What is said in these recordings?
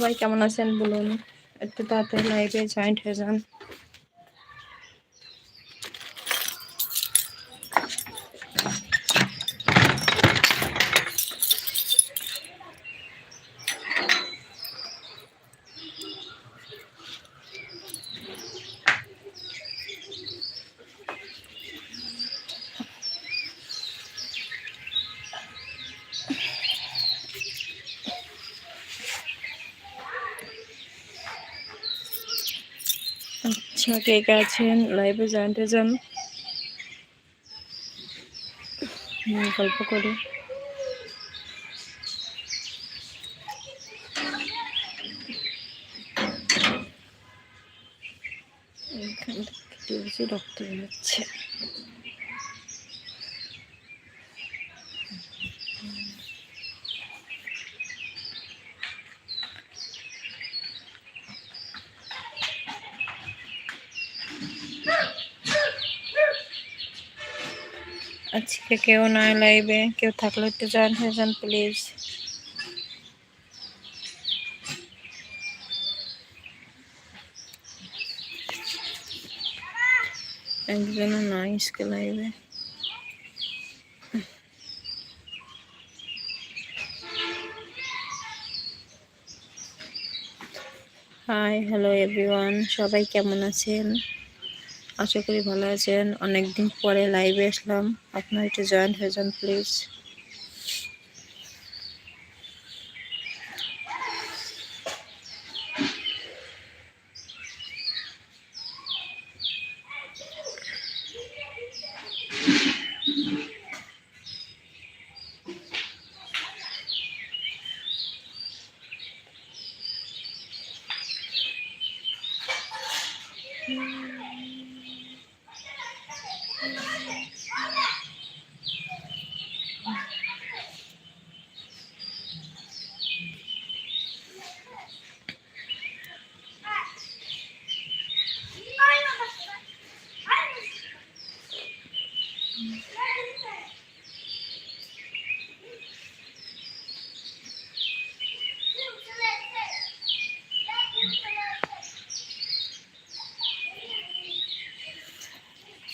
সবাই কেমন আছেন? বলুন একটু তাড়াতাড়ি লাইভে জয়েন্ট হয়ে যান। আচ্ছা কে আছেন লাইভে জয়েন্ট যান। গল্প করি। এখান থেকে রক্ত বেরোচ্ছে আজকে কেউ নয় লাইভে কেউ থাকলে একটু জয়েন হয়ে, যান প্লিজ একজনও নয় আজকে লাইভে হাই হ্যালো এভরিওয়ান সবাই কেমন আছেন? আশা করি ভালো আছেন। অনেকদিন পরে লাইভে আসলাম। আপনার একটু জয়েন হয়ে যান প্লিজ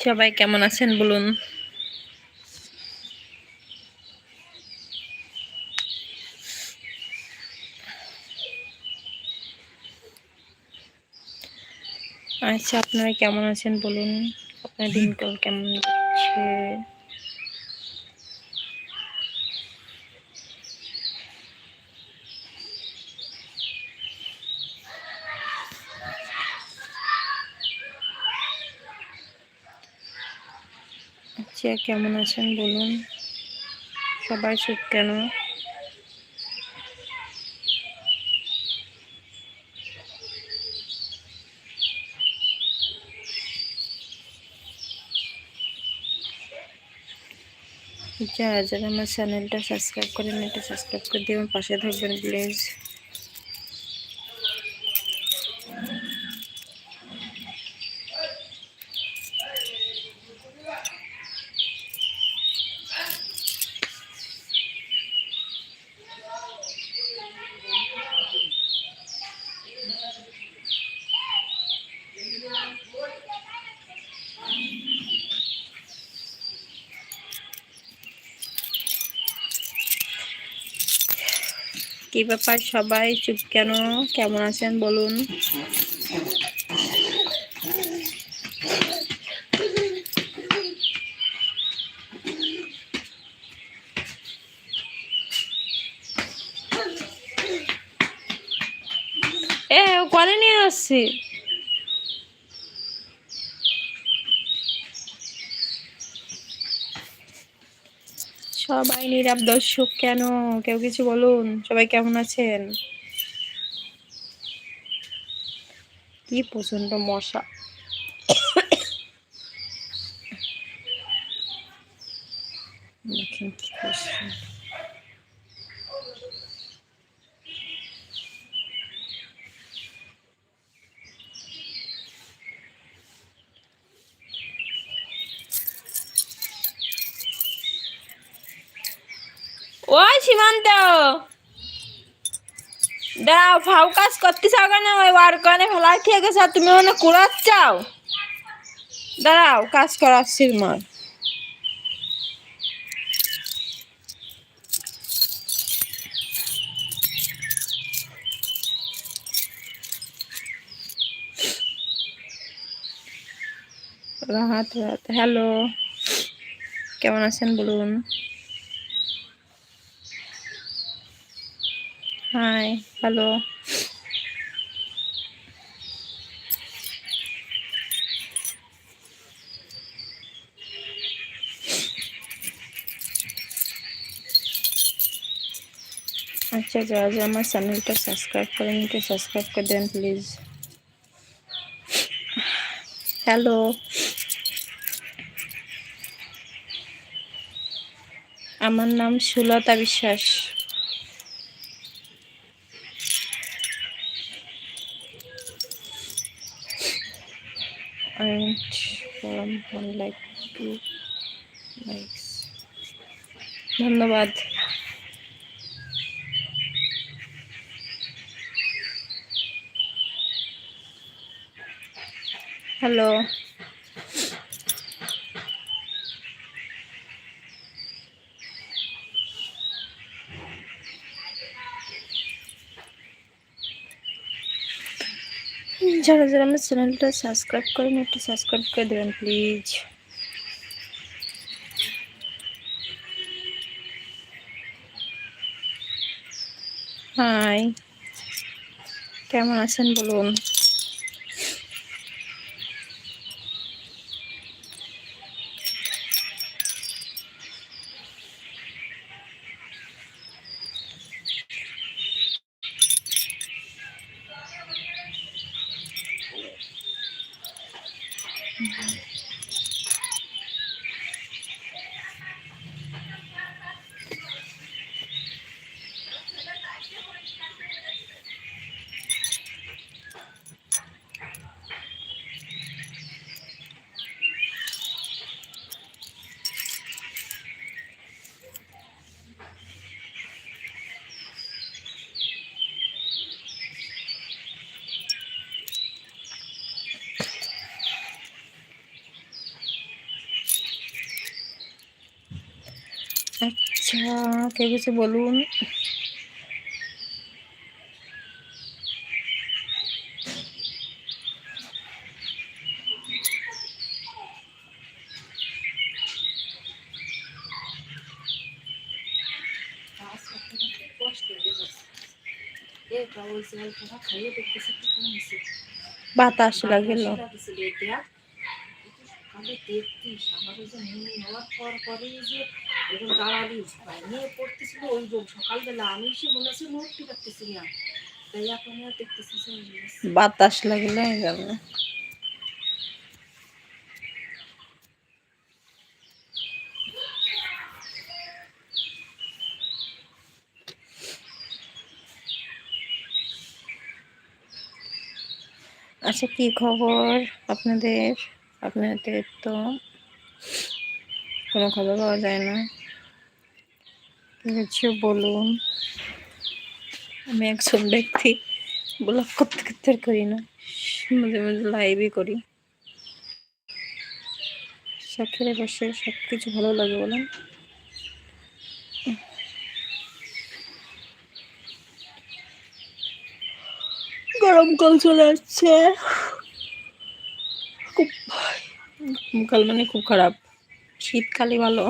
সবাই কেমন আছেন বলুন। আচ্ছা আপনারা কেমন আছেন বলুন? আপনার দিনকাল কেমন যাচ্ছে? আচ্ছা কেমন আছেন বলুন। সবাই চুপ কেন? যারা যারা আমার চ্যানেলটা সাবস্ক্রাইব করেন এটা সাবস্ক্রাইব করে আমার পাশে থাকবেন, প্লিজ। কি ব্যাপার সবাই? চুপ কেন? কেমন আছেন বলুন। এ ও করে নিয়ে আসছি সবাই নীরব দর্শক কেন? কেউ কিছু বলুন? সবাই কেমন আছেন? কি প্রচণ্ড মশা দেখেন কি করছে ওই সীমান্ত। দাও ফাউ কাজ করতে চাও কেন? ওই ওয়ার্কানে ফেলাই খেয়ে গেছে আর তুমি মনে কুড়াচ্ছাও? দাঁড়াও, কাজ করাচ্ছি মর রাহাত রাহাত, হ্যালো। কেমন আছেন বলুন? হাই হ্যালো আচ্ছা যারা যারা আমার চ্যানেলটা সাবস্ক্রাইব করেন, একটু সাবস্ক্রাইব করে দেন প্লিজ হ্যালো আমার নাম সুলতা বিশ্বাস। One like two likes ধন্যবাদ হ্যালো যারা যারা আমার চ্যানেলটা সাবস্ক্রাইব করেন, একটু সাবস্ক্রাইব করে দেবেন, প্লিজ। হাই। কেমন আছেন বলুন? আচ্ছা কে কিছু বলুন? বাতাস লাগেল। সকালে তেত্রিশ আমার ওই যে মুনি নেওয়ার পর পরে যে এরকম দাঁড়ালি নিয়ে পড়তেছিল ওই রোগ সকালবেলা, আমি সে মনে হচ্ছে নড়তে পারতেছি না। তাই এখন দেখতেছি বাতাস লাগলে যাবে। আচ্ছা কি খবর আপনাদের? আপনাদের তো কোনো খবর পাওয়া যায় না। কিছু বলুন। আমি একজন ব্যক্তি ব্লগ করতে করতে করি না, মাঝে মাঝে লাইভই করি। শখের বসে সব কিছু ভালো লাগে বলেন। গরমকাল চলে আসছে। খুব গরমকাল মানে খুব খারাপ। শীতকালই ভালো।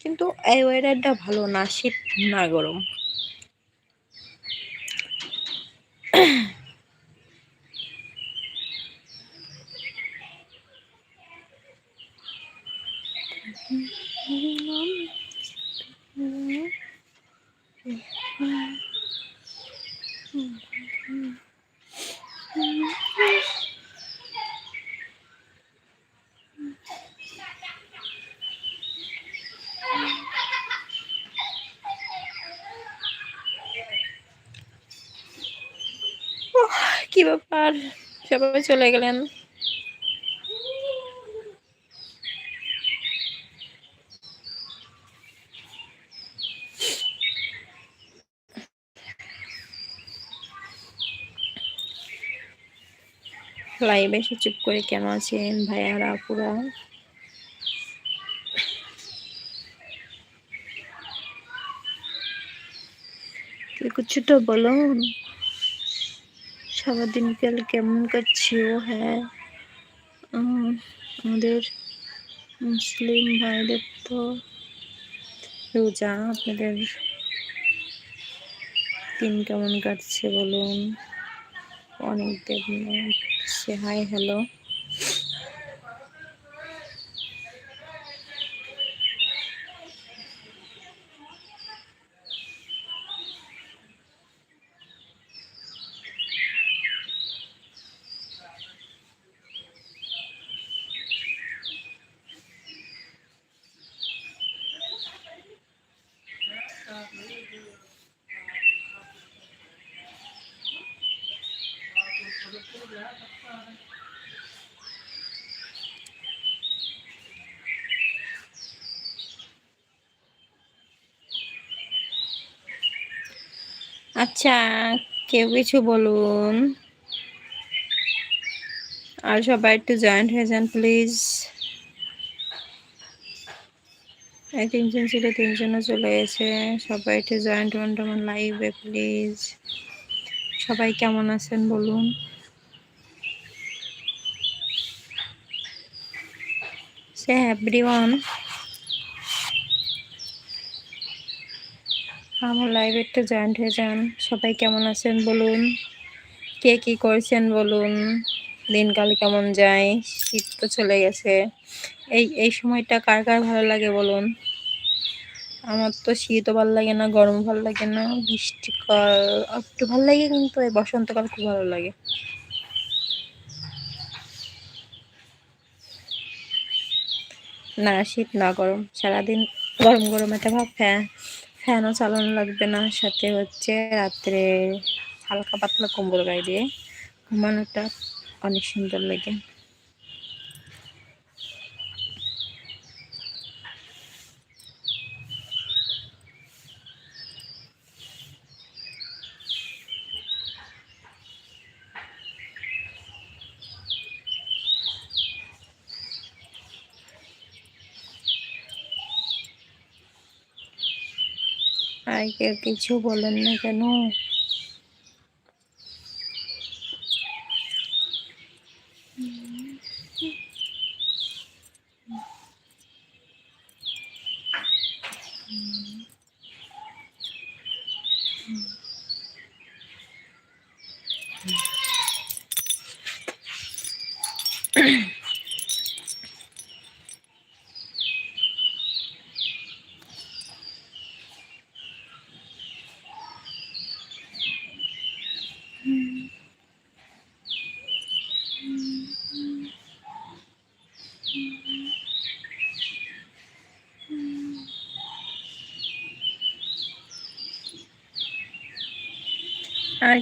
কিন্তু এই ওয়েদারটা ভালো না শীত না গরম। পার সবাই চলে গেলেন। লাইভে এসে চুপ করে কেন আছেন ভাইয়ারা পুরো কিছু তো বলুন? সারাদিন কাল কেমন কাটছে, ও হ্যাঁ। আমাদের মুসলিম ভাইদের তো রোজা, আপনাদের দিন কেমন কাটছে বলুন? অনেক সে হাই হ্যালো আচ্ছা কেউ কিছু বলুন। আর সবাই একটু জয়েন্ট হয়ে যান প্লিজ এই তিনজন ছিল, তিনজনও চলে গেছে। সবাই একটু জয়েন্ট হন আমার লাইভে প্লিজ সবাই কেমন আছেন, বলুন। সে এভরিওয়ান আমার লাইভে একটু জয়েন্ট হয়ে যান। সবাই কেমন আছেন বলুন? কে কি করছেন বলুন? দিনকাল কেমন যায়? শীত তো চলে গেছে। এই এই সময়টা কার কার ভালো লাগে বলুন? আমার তো শীতও ভালো লাগে না, গরম ভালো লাগে না, বৃষ্টিকাল একটু ভালো লাগে কিন্তু এই বসন্তকাল খুব ভালো লাগে। না শীত, না গরম, সারাদিন গরম গরম একটা ভাব ফ্যান ফ্যানও চালানো লাগবে না, সাথে হচ্ছে রাত্রে হালকা পাতলা কম্বল গায়ে দিয়ে, ঘুমানোটা অনেক সুন্দর লাগে। আর কেউ কিছু বলেন না কেন? আর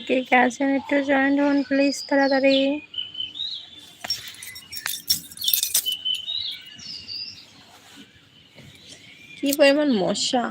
কে কে আছেন একটু জয়েন্ট হন প্লিজ তাড়াতাড়ি। কি পরিমাণ মশা?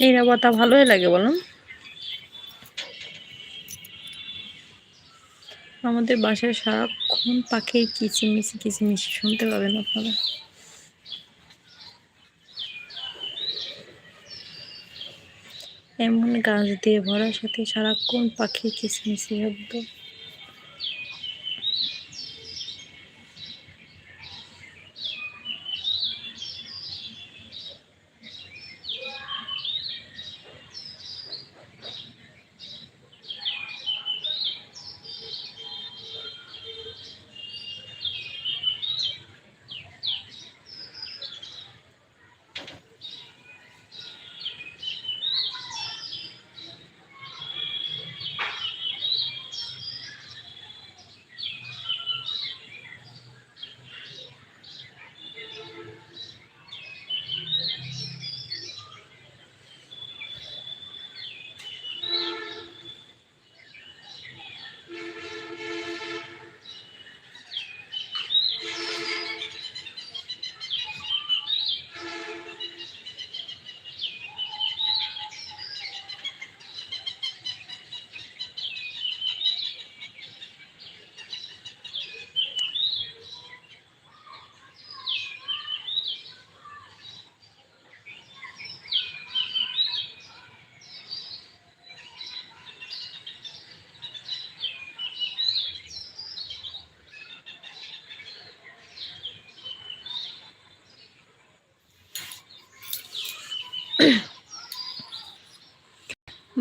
নিরবতা ভালোই লাগে বলুন। আমাদের বাসায় সারাক্ষণ পাখি কিচিমিচি কিচিমিচি, শুনতে পাবেন আপনারা। এমন গাছ দিয়ে ভরা সাথে সারাক্ষণ পাখি কিচিমিচি শব্দ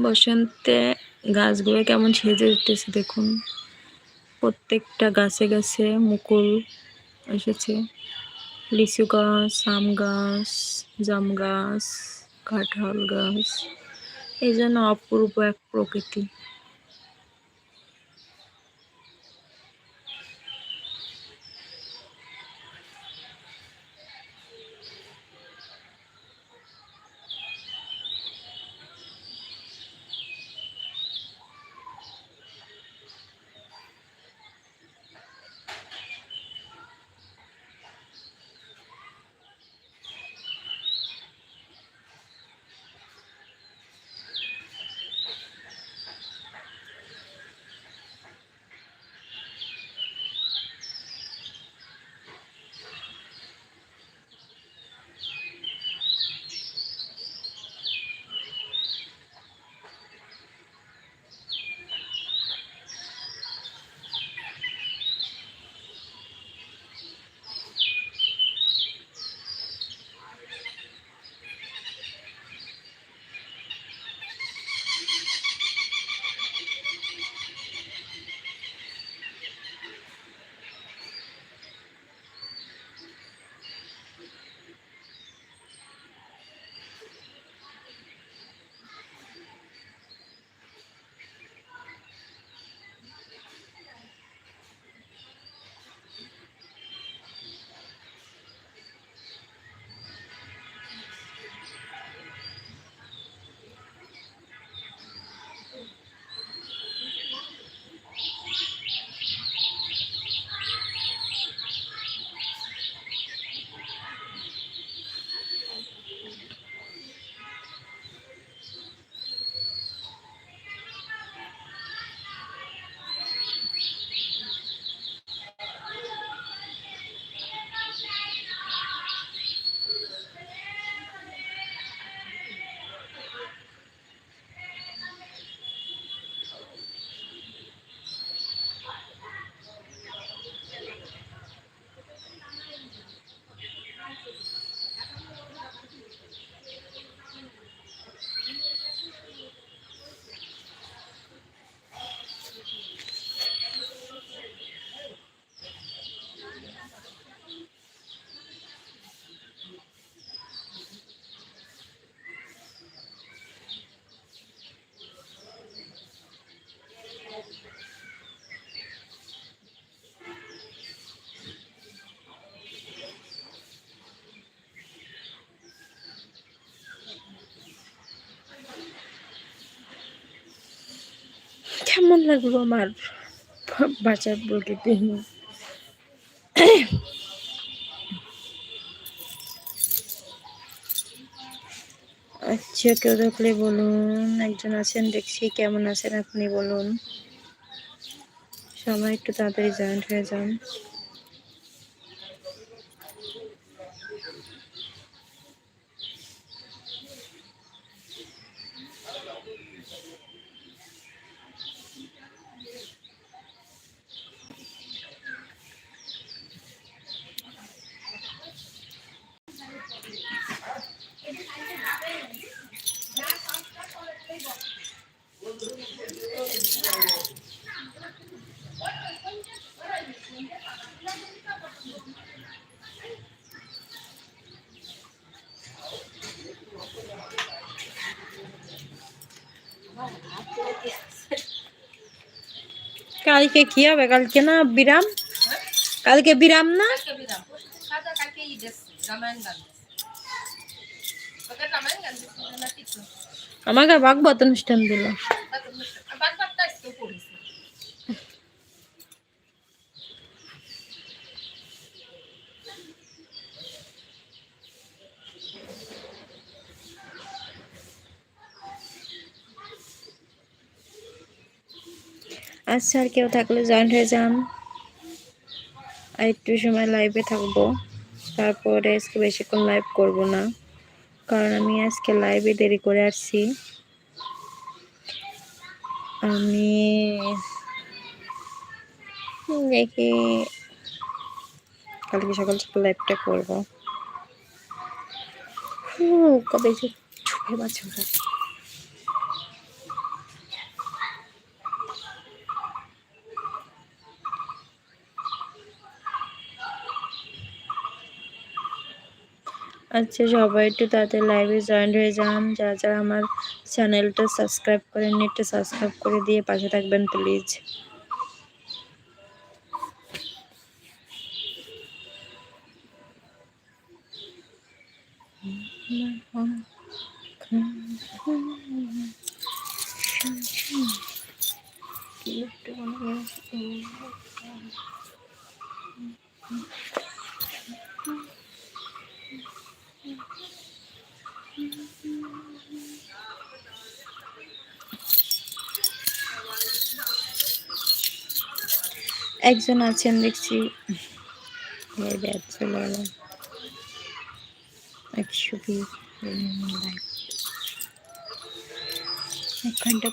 বসন্তে গাছগুলো কেমন সেজে উঠতেছে দেখুন। প্রত্যেকটা গাছে গাছে মুকুল এসেছে। লিচু গাছ, আম গাছ, জাম গাছ, কাঁঠাল গাছ, এই জন্য অপূর্ব এক প্রকৃতি। কেমন লাগল আমার বাঁচার প্রকৃতি আচ্ছা আচ্ছা কেউ দেখলে বলুন, একজন আছেন, দেখছি কেমন আছেন আপনি বলুন। সবাই একটু তাড়াতাড়ি জয়েন্ট হয়ে যান। কালকে কি হবে? কালকে না বিরাম? কালকে বিরাম না? কালকে বিরাম। সাদা কালকে আচ্ছা আর কেউ থাকলে জয়েন্ট হয়ে যান। আর একটু সময় লাইভে থাকব। তারপরে আজকে বেশিক্ষণ লাইভ করব না। কারণ আমি আজকে লাইভে দেরি করে আসছি। আমি দেখি কালকে সকাল সকাল লাইভটা করব। কবে যে চোখে বাচ্চা আচ্ছা সবাই একটু তাড়াতাড়ি লাইভে জয়েন হয়ে যান। যারা যারা আমার চ্যানেলটা সাবস্ক্রাইব করেন একটু সাবস্ক্রাইব করে দিয়ে পাশে থাকবেন প্লিজ একজন আছেন দেখছি। চলে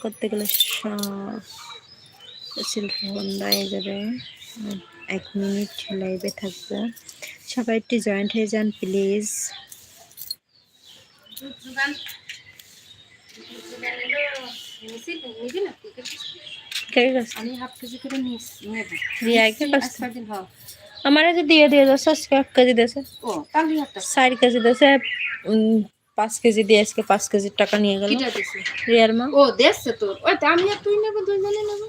করতে গেলে বন্ধ হয়ে যাবে। এক মিনিট লাইভে থাকব। সবাই একটু জয়েন্ট হয়ে যান প্লিজ নিবি না তুই কিছু? কে গেছে আমি হাফ কেজি করে নিস নেব রিয়াকে আজ কাছে কদিন হও আমার যে দিয়ে দিয়ে দশ এক কেজি দিয়েছে। ও তাহলে একটা। চার কেজি দিয়েছে উম, পাঁচ কেজি দিয়ে আজকে পাঁচ কেজির টাকা নিয়ে গেল। কিটা দিছে রিয়ার মা। ও দেখছে তোর ওই তো আমি আর তুই নেব দুইজনে নেব।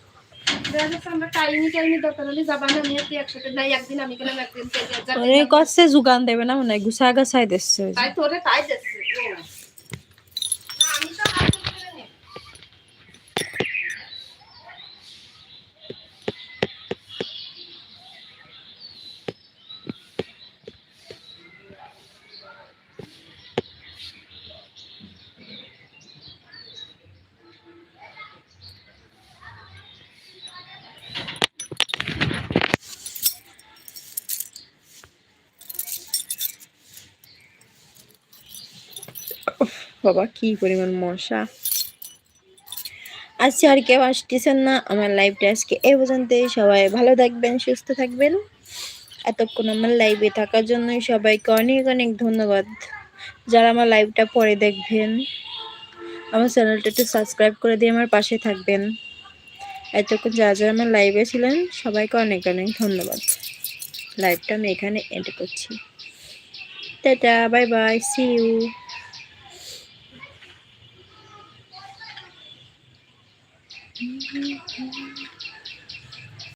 দেখা যাচ্ছে আমরা টাইমি টাইমি দরকার হলে যাবা না আমি আর তুই একসাথে নাই একদিন আমি গেলাম একদিন তুই একদিন। ওরে কষ্টে যোগান দেবে না মনে হয় গুছা গাছাই দিচ্ছে তাই তোরে তাই দেখছে ও না, আমি তো হাত করে নেব। বাবা, কি পরিমাণ মশা। আচ্ছা আর কেউ আসতেছেন না, আমার লাইভটা আজকে এ পর্যন্ত সবাই ভালো থাকবেন, সুস্থ থাকবেন। এতক্ষণ আমার লাইভে থাকার জন্য সবাইকে অনেক অনেক ধন্যবাদ। যারা আমার লাইভটা পরে দেখবেন, আমার চ্যানেলটা একটু সাবস্ক্রাইব করে দিয়ে আমার পাশে থাকবেন। এতক্ষণ যারা যারা আমার লাইভে ছিলেন, সবাইকে অনেক অনেক ধন্যবাদ। লাইভটা আমি এখানে এন্ড করছি। Tata bye bye see you Mm-hmm.